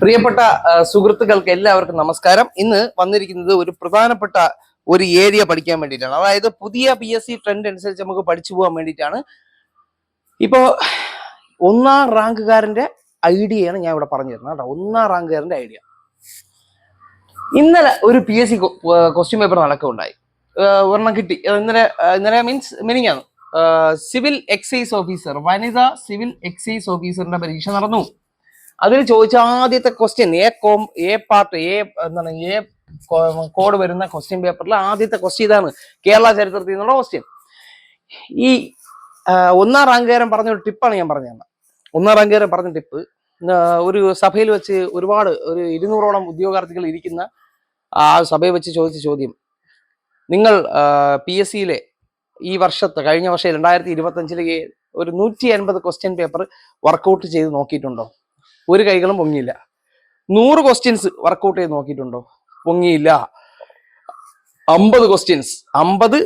പ്രിയപ്പെട്ട സുഹൃത്തുക്കൾക്ക് എല്ലാവർക്കും നമസ്കാരം. ഇന്ന് വന്നിരിക്കുന്നത് ഒരു പ്രധാനപ്പെട്ട ഒരു ഏരിയ പഠിക്കാൻ വേണ്ടിയിട്ടാണ്. അതായത് പുതിയ പി എസ് സി ട്രെൻഡ് അനുസരിച്ച് നമുക്ക് പഠിച്ചു പോകാൻ വേണ്ടിയിട്ടാണ്. ഇപ്പോ ഒന്നാം റാങ്കുകാരന്റെ ഐഡിയയാണ് ഞാൻ ഇവിടെ പറഞ്ഞു തരുന്നത് കേട്ടോ. ഒന്നാം റാങ്കുകാരന്റെ ഐഡിയ. ഇന്നലെ ഒരു P S C question paper നടക്കുണ്ടായി ഒരെണ്ണം കിട്ടി. ഇന്നലെ ഇന്നലെ മീൻസ് മിനിങ്ങാണ് സിവിൽ എക്സൈസ് ഓഫീസർ വനിതാ സിവിൽ എക്സൈസ് ഓഫീസറിന്റെ പരീക്ഷ നടന്നു. അതിൽ ചോദിച്ച ആദ്യത്തെ question A com A part A എന്താണ് എ കോഡ് വരുന്ന ക്വസ്റ്റ്യൻ പേപ്പറിൽ ആദ്യത്തെ ക്വസ്റ്റ്യൻ ഇതാണ്. കേരള ചരിത്രത്തിൽ നിന്നുള്ള ക്വസ്റ്റ്യൻ ഈ ഒന്നാം റാങ്കുകാരൻ പറഞ്ഞ ഒരു ടിപ്പാണ് ഞാൻ പറഞ്ഞു തന്നെ ഒന്നാം റാങ്കുകാരൻ പറഞ്ഞ ടിപ്പ് ഒരു സഭയിൽ വെച്ച് ഒരുപാട് ഒരു ഇരുന്നൂറോളം ഉദ്യോഗാർത്ഥികൾ ഇരിക്കുന്ന ആ സഭയിൽ വെച്ച് ചോദിച്ച ചോദ്യം. നിങ്ങൾ പി എസ് സിയിലെ ഈ വർഷത്തെ കഴിഞ്ഞ വർഷം രണ്ടായിരത്തി ഇരുപത്തി അഞ്ചിലെ ഒരു നൂറ്റി അൻപത് ക്വസ്റ്റ്യൻ പേപ്പർ വർക്കൗട്ട് ചെയ്ത് നോക്കിയിട്ടുണ്ടോ? ഒരു കൈകളും പൊങ്ങിയില്ല. നൂറ് ക്വസ്റ്റ്യൻസ് വർക്കൗട്ട് ചെയ്ത് നോക്കിയിട്ടുണ്ടോ? പൊങ്ങിയില്ല. അമ്പത് ക്വസ്റ്റ്യൻസ് അമ്പത്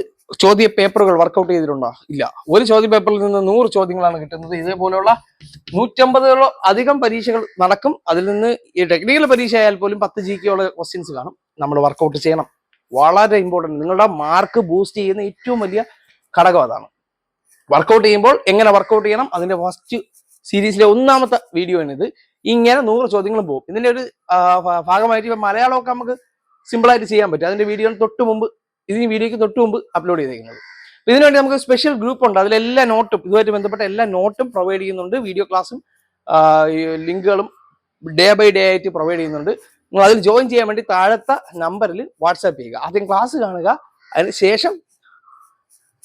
ചോദ്യ പേപ്പറുകൾ വർക്കൗട്ട് ചെയ്തിട്ടുണ്ടോ? ഇല്ല. ഒരു ചോദ്യ പേപ്പറിൽ നിന്ന് നൂറ് ചോദ്യങ്ങളാണ് കിട്ടുന്നത്. ഇതേപോലെയുള്ള നൂറ്റമ്പതോളം അധികം പരീക്ഷകൾ നടക്കും. അതിൽ നിന്ന് ഈ ടെക്നിക്കൽ പരീക്ഷ ആയാൽ പോലും പത്ത് ജി കെയുള്ള ക്വസ്റ്റ്യൻസ് കാണും. നമ്മൾ വർക്കൗട്ട് ചെയ്യണം. വളരെ ഇമ്പോർട്ടന്റ് നിങ്ങളുടെ മാർക്ക് ബൂസ്റ്റ് ചെയ്യുന്ന ഏറ്റവും വലിയ ഘടകം അതാണ്. വർക്കൗട്ട് ചെയ്യുമ്പോൾ എങ്ങനെ വർക്കൗട്ട് ചെയ്യണം? അതിന്റെ ഫസ്റ്റ് സീരീസിലെ ഒന്നാമത്തെ വീഡിയോ ആണിത്. ഇങ്ങനെ നൂറ് ചോദ്യങ്ങളും പോകും. ഇതിന്റെ ഒരു ഭാഗമായിട്ട് ഇപ്പൊ മലയാളമൊക്കെ നമുക്ക് സിമ്പിളായിട്ട് ചെയ്യാൻ പറ്റും. അതിന്റെ വീഡിയോ തൊട്ട് മുമ്പ് ഇതിന് വീഡിയോക്ക് തൊട്ട് മുമ്പ് അപ്ലോഡ് ചെയ്തേക്കുന്നത്. അപ്പൊ ഇതിനുവേണ്ടി നമുക്ക് സ്പെഷ്യൽ ഗ്രൂപ്പ് ഉണ്ട്. അതിലെല്ലാ നോട്ടും ഇതുമായിട്ട് ബന്ധപ്പെട്ട എല്ലാ നോട്ടും പ്രൊവൈഡ് ചെയ്യുന്നുണ്ട്. വീഡിയോ ക്ലാസ്സും ലിങ്കുകളും ഡേ ബൈ ഡേ ആയിട്ട് പ്രൊവൈഡ് ചെയ്യുന്നുണ്ട്. നിങ്ങൾ അതിൽ ജോയിൻ ചെയ്യാൻ വേണ്ടി താഴത്തെ നമ്പറിൽ വാട്സാപ്പ് ചെയ്യുക. ആദ്യം ക്ലാസ് കാണുക. അതിന് ശേഷം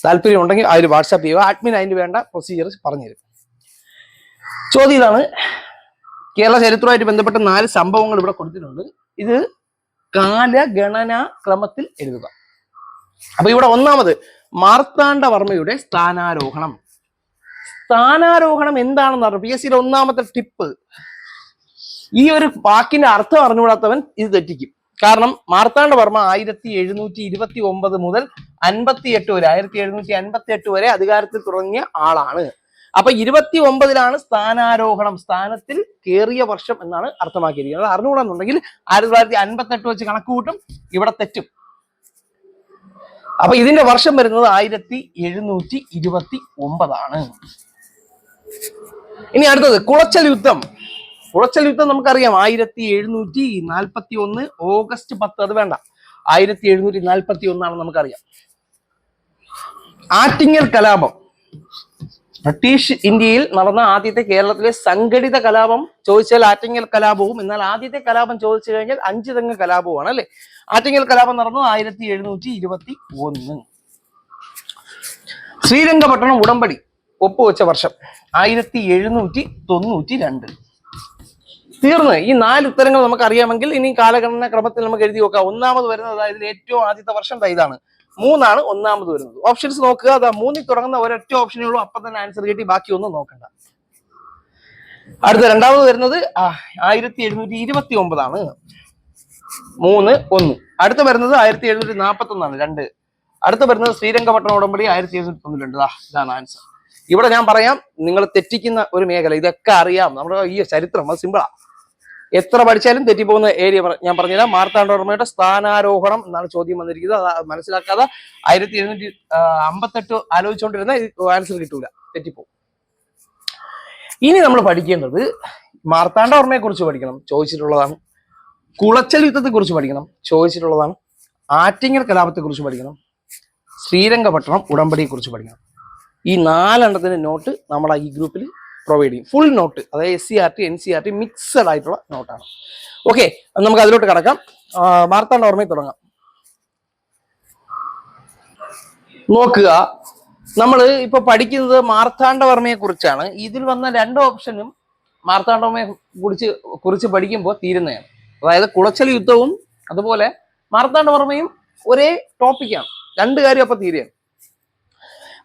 താല്പര്യം ഉണ്ടെങ്കിൽ അതിൽ വാട്സാപ്പ് ചെയ്യുക. അഡ്മിൻ അതിന് വേണ്ട പ്രൊസീജിയർ പറഞ്ഞുതരും. ചോദ്യം ഇതാണ്. കേരള ചരിത്രവുമായിട്ട് ബന്ധപ്പെട്ട നാല് സംഭവങ്ങൾ ഇവിടെ കൊടുത്തിട്ടുണ്ട്. ഇത് കാലഗണനാ ക്രമത്തിൽ എഴുതുക. അപ്പൊ ഇവിടെ ഒന്നാമത് മാർത്താണ്ഡവർമ്മയുടെ സ്ഥാനാരോഹണം. സ്ഥാനാരോഹണം എന്താണെന്ന് പറഞ്ഞു പി എസ് സിയുടെ ഒന്നാമത്തെ ടിപ്പ്. ഈ ഒരു വാക്കിന്റെ അർത്ഥം അറിഞ്ഞുകൂടാത്തവൻ ഇത് തെറ്റിക്കും. കാരണം മാർത്താണ്ഡവർമ്മ ആയിരത്തി എഴുന്നൂറ്റി ഇരുപത്തി ഒമ്പത് മുതൽ അൻപത്തി എട്ട് വരെ ആയിരത്തി എഴുന്നൂറ്റി അൻപത്തി എട്ട് വരെ അധികാരത്തിൽ തുടങ്ങിയ ആളാണ്. അപ്പൊ ഇരുപത്തി ഒമ്പതിലാണ് സ്ഥാനാരോഹണം. സ്ഥാനത്തിൽ കേറിയ വർഷം എന്നാണ് അർത്ഥമാക്കിയിരിക്കുന്നത്. അറിഞ്ഞുകൂടാന്നുണ്ടെങ്കിൽ ആയിരത്തി തൊള്ളായിരത്തി അൻപത്തെട്ട് വെച്ച് കണക്ക് കൂട്ടും ഇവിടെ തെറ്റും. അപ്പൊ ഇതിന്റെ വർഷം വരുന്നത് ആയിരത്തി എഴുന്നൂറ്റി ഇരുപത്തി ഒമ്പതാണ് ഇനി അടുത്തത് കുളച്ചൽ യുദ്ധം. കുളച്ചൽ യുദ്ധം നമുക്കറിയാം. ആയിരത്തി എഴുന്നൂറ്റി നാൽപ്പത്തി ഒന്ന് ഓഗസ്റ്റ് പത്ത്. അത് വേണ്ട. ആയിരത്തി എഴുന്നൂറ്റി നാൽപ്പത്തി ഒന്നാണ് നമുക്കറിയാം. ആറ്റിങ്ങൽ കലാപം. ബ്രിട്ടീഷ് ഇന്ത്യയിൽ നടന്ന ആദ്യത്തെ കേരളത്തിലെ സംഘടിത കലാപം ചോദിച്ചാൽ ആറ്റിങ്ങൽ കലാപവും എന്നാൽ ആദ്യത്തെ കലാപം ചോദിച്ചു കഴിഞ്ഞാൽ അഞ്ച് തെങ്ങ് കലാപവുമാണ് അല്ലെ? ആറ്റിങ്ങൽ കലാപം നടന്നത് ആയിരത്തി എഴുന്നൂറ്റി ഇരുപത്തി ഒന്ന്. ശ്രീരംഗപട്ടണം ഉടമ്പടി ഒപ്പുവെച്ച വർഷം ആയിരത്തി എഴുന്നൂറ്റി തൊണ്ണൂറ്റി രണ്ട്. തീർന്ന്. ഈ നാല് ഉത്തരങ്ങൾ നമുക്ക് അറിയാമെങ്കിൽ ഇനി കാലഗണന ക്രമത്തിൽ നമുക്ക് എഴുതി നോക്കാം. ഒന്നാമത് വരുന്നത് അതായത് ഏറ്റവും ആദ്യത്തെ വർഷം ഇതാണ്. മൂന്നാണ് ഒന്നാമത് വരുന്നത്. ഓപ്ഷൻസ് നോക്കുക. അതാ മൂന്നിൽ തുടങ്ങുന്ന ഒരൊറ്റ ഓപ്ഷനേ ഉള്ളൂ. അപ്പൊ തന്നെ ആൻസർ കിട്ടി. ബാക്കി ഒന്നും നോക്കണ്ട. അടുത്ത രണ്ടാമത് വരുന്നത് ആയിരത്തി എഴുന്നൂറ്റി ഇരുപത്തി ഒമ്പതാണ് മൂന്ന് ഒന്ന്. അടുത്ത വരുന്നത് ആയിരത്തി എഴുന്നൂറ്റി നാൽപ്പത്തി ഒന്നാണ് രണ്ട്. അടുത്ത വരുന്നത് ശ്രീരംഗപട്ടണം ഉടമ്പടി ആയിരത്തി എഴുന്നൂറ്റി തൊണ്ണൂറ്റി ഇതാണ് ആൻസർ ഇവിടെ ഞാൻ പറയാം നിങ്ങൾ തെറ്റിക്കുന്ന ഒരു മേഖല. ഇതൊക്കെ അറിയാം. നമ്മുടെ ഈ ചരിത്രം അത് സിമ്പിളാ എത്ര പഠിച്ചാലും തെറ്റിപ്പോകുന്ന ഏരിയ ഞാൻ പറഞ്ഞുതരാം. മാർത്താണ്ഡവർമ്മയുടെ സ്ഥാനാരോഹണം എന്നാണ് ചോദ്യം വന്നിരിക്കുന്നത്. അത് മനസ്സിലാക്കാതെ ആയിരത്തി എഴുന്നൂറ്റി അമ്പത്തെട്ട് ആലോചിച്ചുകൊണ്ടിരുന്ന ആൻസർ കിട്ടൂല. തെറ്റിപ്പോകും ഇനി നമ്മൾ പഠിക്കേണ്ടത് മാർത്താണ്ഡവർമ്മയെ കുറിച്ച് പഠിക്കണം. ചോദിച്ചിട്ടുള്ളതാണ്. കുളച്ചൽ യുദ്ധത്തെ കുറിച്ച് പഠിക്കണം. ചോദിച്ചിട്ടുള്ളതാണ്. ആറ്റിങ്ങൽ കലാപത്തെ കുറിച്ച് പഠിക്കണം. ശ്രീരംഗപട്ടണം ഉടമ്പടിയെ കുറിച്ച് പഠിക്കണം. ഈ നാലെണ്ണത്തിന്റെ നോട്ട് നമ്മൾ ഈ ഗ്രൂപ്പിൽ പ്രൊവൈഡ് ചെയ്യും. ഫുൾ നോട്ട് അതായത് S C R T N C R T mixed ആയിട്ടുള്ള നോട്ടാണ് ഓക്കെ നമുക്ക് അതിലോട്ട് കിടക്കാം. വാർത്താണ്ട ഓർമ്മയിൽ തുടങ്ങാം. നോക്കുക നമ്മൾ ഇപ്പൊ പഠിക്കുന്നത് മാർത്താണ്ഡവർമ്മയെ കുറിച്ചാണ്. ഇതിൽ വന്ന രണ്ട് ഓപ്ഷനും മാർത്താണ്ഡവർമ്മയെ കുറിച്ച് കുറിച്ച് പഠിക്കുമ്പോൾ തീരുന്നതാണ്. അതായത് കുളച്ചൽ യുദ്ധവും അതുപോലെ മാർത്താണ്ഡവർമ്മയും ഒരേ ടോപ്പിക്കാണ് രണ്ട് കാര്യം അപ്പൊ തീരുകയാണ്.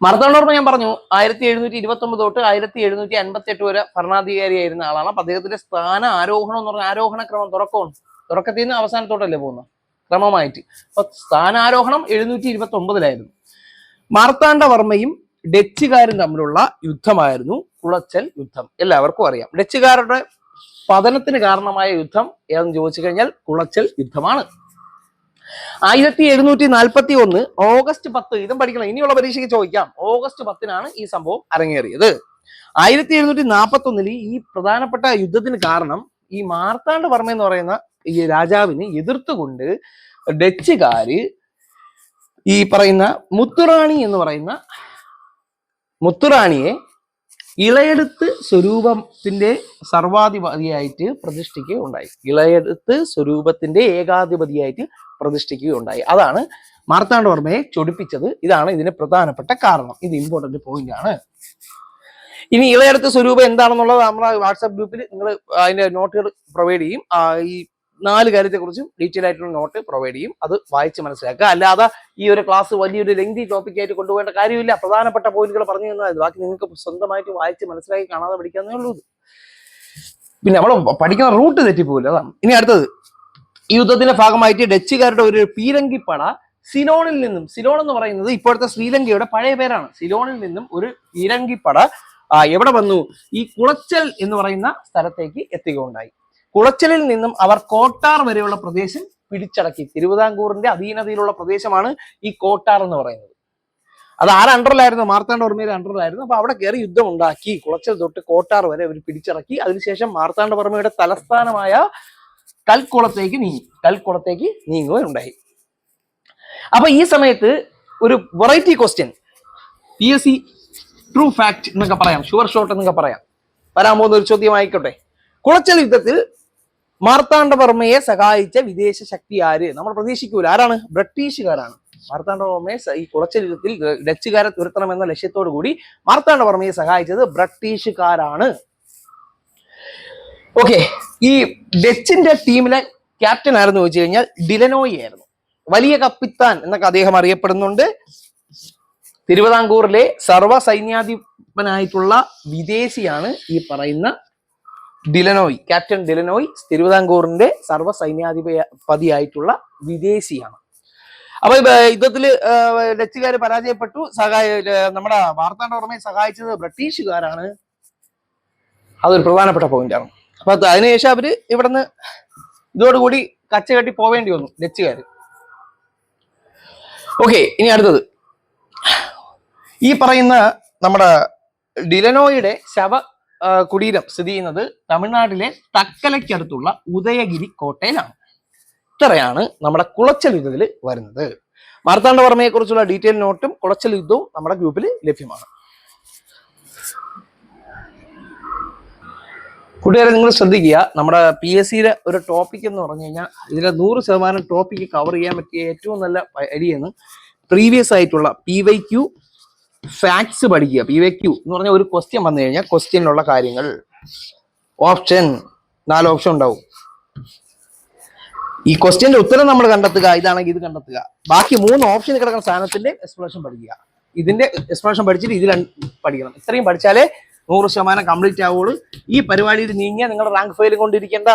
മാർത്താണ്ഡവർമ്മ ഞാൻ പറഞ്ഞു ആയിരത്തി എഴുന്നൂറ്റി ഇരുപത്തി ഒമ്പത് തൊട്ട് ആയിരത്തി എഴുന്നൂറ്റി അൻപത്തി എട്ട് വരെ ഭരണാധികാരിയായിരുന്ന ആളാണ്. അപ്പൊ അദ്ദേഹത്തിന്റെ സ്ഥാന ആരോഹണം എന്ന് പറഞ്ഞ ആരോഹണ ക്രമം തുറക്കമാണ്. തുടക്കത്തിൽ നിന്ന് അവസാനത്തോട്ടല്ലേ പോകുന്നത് ക്രമമായിട്ട്. അപ്പൊ സ്ഥാനാരോഹണം എഴുന്നൂറ്റി ഇരുപത്തി ഒമ്പതിലായിരുന്നു മാർത്താണ്ഡവർമ്മയും ഡച്ചുകാരും തമ്മിലുള്ള യുദ്ധമായിരുന്നു കുളച്ചൽ യുദ്ധം. എല്ലാവർക്കും അറിയാം. ഡച്ചുകാരുടെ പതനത്തിന് കാരണമായ യുദ്ധം ഏതെന്ന് ചോദിച്ചു കഴിഞ്ഞാൽ കുളച്ചൽ യുദ്ധമാണ്. ആയിരത്തി എഴുന്നൂറ്റി നാൽപ്പത്തി ഒന്ന് ഓഗസ്റ്റ് പത്ത്. ഇതും പഠിക്കണം. ഇനിയുള്ള പരീക്ഷയ്ക്ക് ചോദിക്കാം. ഓഗസ്റ്റ് പത്തിനാണ് ഈ സംഭവം അരങ്ങേറിയത്. ആയിരത്തി എഴുന്നൂറ്റി നാൽപ്പത്തി ഒന്നിൽ ഈ പ്രധാനപ്പെട്ട യുദ്ധത്തിന് കാരണം ഈ മാർത്താണ്ഡ വർമ്മ എന്ന് പറയുന്ന ഈ രാജാവിനെ എതിർത്തുകൊണ്ട് ഡച്ചുകാര് ഈ പറയുന്ന മുത്തുറാണി എന്ന് പറയുന്ന മുത്തുറാണിയെ ഇളയെടുത്ത് സ്വരൂപത്തിന്റെ സർവാധിപതിയായിട്ട് പ്രതിഷ്ഠിക്കുകയുണ്ടായി. ഇളയെടുത്ത് സ്വരൂപത്തിന്റെ ഏകാധിപതിയായിട്ട് പ്രതിഷ്ഠിക്കുകയുണ്ടായി. അതാണ് മാർത്താണ്ഡവർമ്മയെ ചൊടിപ്പിച്ചത്. ഇതാണ് ഇതിന് പ്രധാനപ്പെട്ട കാരണം. ഇത് ഇമ്പോർട്ടന്റ് പോയിന്റ് ആണ്. ഇനി ഇളയെടുത്ത് സ്വരൂപം എന്താണെന്നുള്ളത് നമ്മുടെ വാട്സാപ്പ് ഗ്രൂപ്പിൽ നിങ്ങൾ അതിന്റെ നോട്ടുകൾ പ്രൊവൈഡ് ചെയ്യും. ഈ നാല് കാര്യത്തെക്കുറിച്ചും ഡീറ്റെയിൽ ആയിട്ടുള്ള നോട്ട് പ്രൊവൈഡ് ചെയ്യും. അത് വായിച്ച് മനസ്സിലാക്കുക. അല്ലാതെ ഈ ഒരു ക്ലാസ് വലിയൊരു ലെങ്തി ടോപ്പിക് ആയിട്ട് കൊണ്ടുപോകേണ്ട കാര്യമില്ല. പ്രധാനപ്പെട്ട പോയിന്റുകൾ പറഞ്ഞു തന്നാൽ. ബാക്കി നിങ്ങൾക്ക് സ്വന്തമായിട്ട് വായിച്ച് മനസ്സിലാക്കി കാണാതെ പഠിക്കാന്നേ ഉള്ളൂ. പിന്നെ നമ്മൾ പഠിക്കുന്ന റൂട്ട് തെറ്റിപ്പോകില്ല. അതാണ്. ഇനി അടുത്തത്. ഈ യുദ്ധത്തിന്റെ ഭാഗമായിട്ട് ഡച്ചുകാരുടെ ഒരു പീരങ്കിപ്പട സിലോണിൽ നിന്നും സിലോൺ എന്ന് പറയുന്നത് ഇപ്പോഴത്തെ ശ്രീലങ്കയുടെ പഴയ പേരാണ്. സിലോണിൽ നിന്നും ഒരു പീരങ്കിപ്പട എവിടെ വന്നു? ഈ കുളച്ചൽ എന്ന് പറയുന്ന സ്ഥലത്തേക്ക് എത്തുകയുണ്ടായി. കുളച്ചലിൽ നിന്നും അവർ കോട്ടാർ വരെയുള്ള പ്രദേശം പിടിച്ചടക്കി. തിരുവിതാംകൂറിന്റെ അധീനതയിലുള്ള പ്രദേശമാണ് ഈ കോട്ടാർ എന്ന് പറയുന്നത്. അത് ആരുടെ അണ്ടറിലായിരുന്നു? മാർത്താണ്ഡവർമ്മയുടെ അണ്ടറിലായിരുന്നു. അപ്പൊ അവിടെ കയറി യുദ്ധം ഉണ്ടാക്കി. കുളച്ചൽ തൊട്ട് കോട്ടാർ വരെ അവർ പിടിച്ചടക്കി അതിനുശേഷം മാർത്താണ്ഡ മാർത്താണ്ഡവർമ്മയുടെ തലസ്ഥാനമായ കൽക്കുളത്തേക്ക് നീങ്ങി. കൽക്കുളത്തേക്ക് നീങ്ങുകയുണ്ടായി. അപ്പൊ ഈ സമയത്ത് ഒരു variety question P S C true fact എന്നൊക്കെ പറയാം. ഷുവർ ഷോട്ട് എന്നൊക്കെ പറയാം. വരാൻ പോകുന്ന ഒരു ചോദ്യം ആയിക്കോട്ടെ. കുളച്ചൽ യുദ്ധത്തിൽ മാർത്താണ്ഡവർമ്മയെ സഹായിച്ച വിദേശ ശക്തി ആര്? നമ്മൾ പ്രതീക്ഷിക്കൂല. ആരാണ്? ബ്രിട്ടീഷുകാരാണ്. മാർത്താണ്ഡവർമ്മയെ ഈ കുറച്ച യുദ്ധത്തിൽ ഡച്ചുകാരെ തുരത്തണം എന്ന ലക്ഷ്യത്തോടു കൂടി മാർത്താണ്ഡവർമ്മയെ സഹായിച്ചത് ബ്രിട്ടീഷുകാരാണ്. ഓക്കെ. ഈ ഡച്ചിന്റെ ടീമിലെ ക്യാപ്റ്റൻ ആയിരുന്നു ചോദിച്ചു കഴിഞ്ഞാൽ ഡിലനോയി ആയിരുന്നു. വലിയ കപ്പിത്താൻ എന്നൊക്കെ അദ്ദേഹം അറിയപ്പെടുന്നുണ്ട്. തിരുവിതാംകൂറിലെ സർവ സൈന്യാധിപനായിട്ടുള്ള വിദേശിയാണ് ഈ പറയുന്ന ഡിലനോയ്. ക്യാപ്റ്റൻ ഡിലനോയ് തിരുവിതാംകൂറിന്റെ സർവ സൈന്യാധിപതിയായിട്ടുള്ള വിദേശിയാണ്. അപ്പൊ യുദ്ധത്തിൽ ഡച്ചുകാർ പരാജയപ്പെട്ടു. സഹായ നമ്മുടെ മാർത്താണ്ഡവർമ്മയെ സഹായിച്ചത് ബ്രിട്ടീഷുകാരാണ്. അതൊരു പ്രധാനപ്പെട്ട പോയിന്റ് ആണ്. അപ്പൊ അത് അതിനുശേഷം അവർ ഇവിടുന്ന് ഇതോടുകൂടി കച്ച കെട്ടി പോവേണ്ടി വന്നു ഡച്ചുകാര്. ഓക്കെ ഇനി അടുത്തത്. ഈ പറയുന്ന നമ്മുടെ ഡിലനോയുടെ ശവ കുടീരം സ്ഥിതി ചെയ്യുന്നത് തമിഴ്നാട്ടിലെ തക്കലയ്ക്കടുത്തുള്ള ഉദയഗിരി കോട്ടയിലാണ്. ഇത്രയാണ് നമ്മുടെ കുളച്ചൽ യുദ്ധത്തിൽ വരുന്നത്. മാർത്താണ്ഡവർമ്മയെ കുറിച്ചുള്ള ഡീറ്റെയിൽ നോട്ടും കുളച്ചൽ യുദ്ധവും നമ്മുടെ ഗ്രൂപ്പിൽ ലഭ്യമാണ്. കൂട്ടുകാരെ നിങ്ങൾ ശ്രദ്ധിക്കുക നമ്മുടെ പി എസ് സിയുടെ ഒരു ടോപ്പിക് എന്ന് പറഞ്ഞു കഴിഞ്ഞാൽ ഇതിലെ നൂറ് ശതമാനം ടോപ്പിക് കവർ ചെയ്യാൻ പറ്റിയ ഏറ്റവും നല്ല അരിയെന്ന് പ്രീവിയസ് ആയിട്ടുള്ള പി വൈ ക്യു ഫാക്ട്സ് പഠിക്കുക പി വെ ക്യൂ എന്ന് പറഞ്ഞ ഒരു ക്വസ്റ്റ്യൻ വന്നു കഴിഞ്ഞാൽ ക്വസ്റ്റ്യനിലുള്ള കാര്യങ്ങൾ. ഓപ്ഷൻ നാല് ഓപ്ഷൻ ഉണ്ടാവും. ഈ ക്വസ്റ്റ്യന്റെ ഉത്തരം നമ്മൾ കണ്ടെത്തുക ഇതാണെങ്കിൽ ഇത് കണ്ടെത്തുക. ബാക്കി മൂന്ന് ഓപ്ഷൻ കിടക്കുന്ന സാധനത്തിന്റെ എക്സ്പ്ലനേഷൻ പഠിക്കുക. ഇതിന്റെ എക്സ്പ്ലനേഷൻ പഠിച്ചിട്ട് ഇത് പഠിക്കണം. ഇത്രയും പഠിച്ചാലേ നൂറ് ശതമാനം കംപ്ലീറ്റ് ആവുള്ളൂ. ഈ പരിപാടിയിൽ നീങ്ങിയാൽ നിങ്ങളുടെ റാങ്ക് ഫയൽ കൊണ്ടിരിക്കേണ്ട.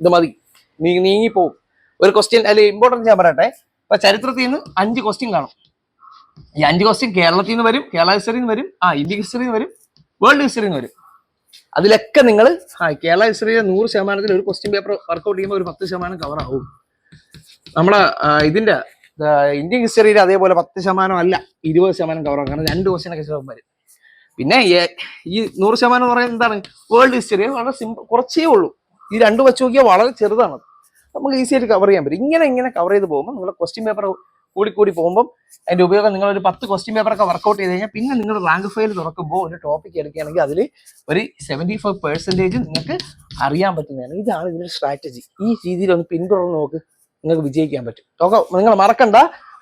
ഇത് മതി. നീ നീങ്ങിപ്പോവും. ഒരു ക്വസ്റ്റ്യൻ അല്ലെ ഇമ്പോർട്ടൻസ് ഞാൻ പറയട്ടെ. ഇപ്പൊ ചരിത്രത്തിൽ നിന്ന് അഞ്ച് ക്വസ്റ്റ്യൻ കാണും. ഈ അഞ്ച് ക്വസ്റ്റ്യൻ കേരളത്തിൽ നിന്ന് വരും കേരള ഹിസ്റ്ററിയിൽ നിന്ന് വരും ആ ഇന്ത്യൻ ഹിസ്റ്ററിയിൽ നിന്ന് വരും വേൾഡ് ഹിസ്റ്ററിയിൽ നിന്ന് വരും. അതിലൊക്കെ നിങ്ങൾ കേരള ഹിസ്റ്ററിയിലെ നൂറ് ശതമാനത്തിൽ ഒരു ക്വസ്റ്റ്യൻ പേപ്പർ വർക്കൗട്ട് ചെയ്യുമ്പോൾ ഒരു പത്ത് ശതമാനം കവർ ആവും. നമ്മുടെ ഇതിന്റെ ഇന്ത്യൻ ഹിസ്റ്ററിയിൽ അതേപോലെ പത്ത് ശതമാനം അല്ല ഇരുപത് ശതമാനം കവർ ആവും. കാരണം രണ്ട് ക്വസ്റ്റ്യനൊക്കെ ചിലപ്പോൾ വരും. പിന്നെ ഈ നൂറ് ശതമാനം എന്ന് പറയുന്നത് എന്താണ്? വേൾഡ് ഹിസ്റ്ററി വളരെ സിമ്പിൾ കുറച്ചേ ഉള്ളൂ. ഈ രണ്ട് വെച്ച് നോക്കിയാൽ വളരെ ചെറുതാണ്. നമുക്ക് ഈസി ആയിട്ട് കവർ ചെയ്യാൻ പറ്റും. ഇങ്ങനെ ഇങ്ങനെ കവർ ചെയ്ത് പോകുമ്പോൾ നിങ്ങളുടെ ക്വസ്റ്റ്യൻ പേപ്പർ കൂടി കൂടി പോകുമ്പോൾ അതിന്റെ ഉപയോഗം നിങ്ങൾ ഒരു പത്ത് ക്വസ്റ്റ്യൻ പേപ്പർ ഒക്കെ വർക്കൗട്ട് ചെയ്ത് കഴിഞ്ഞാൽ പിന്നെ നിങ്ങൾ റാങ്ക് ഫയൽ തുറക്കുമ്പോൾ ഒരു ടോപ്പിക് എടുക്കുകയാണെങ്കിൽ അതിൽ ഒരു സെവന്റി ഫൈവ് പെർസെന്റേജ് നിങ്ങൾക്ക് അറിയാൻ പറ്റുന്നതാണ്. ഇതാണ് ഇതിന്റെ സ്ട്രാറ്റജി ഈ രീതിയിൽ ഒന്ന് പിന്തുടർന്ന് നോക്ക്. നിങ്ങൾക്ക് വിജയിക്കാൻ പറ്റും. ഓക്കെ നിങ്ങൾ മറക്കണ്ട.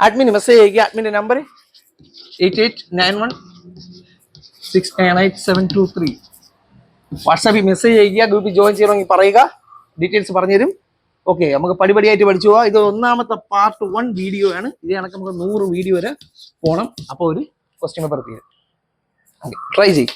അഡ്മിന് മെസ്സേജ് അയക്കുക അഡ്മിന്റെ number eight eight nine one six nine eight seven two three വാട്സാപ്പിൽ മെസ്സേജ് ചെയ്യുക ഗ്രൂപ്പിൽ ജോയിൻ ചെയ്യണമെങ്കിൽ പറയുക. ഡീറ്റെയിൽസ് പറഞ്ഞുതരും. ഓക്കെ നമുക്ക് പടിപടിയായിട്ട് പഠിച്ചു പോവാം. ഇത് ഒന്നാമത്തെ പാർട്ട് വൺ വീഡിയോ ആണ്. ഇത് കണക്ക് നമുക്ക് നൂറ് വീഡിയോ വരെ പോകണം അപ്പോൾ ഒരു ക്വസ്റ്റ്യൻ പേപ്പർ തീരും. ട്രൈ ചെയ്യും.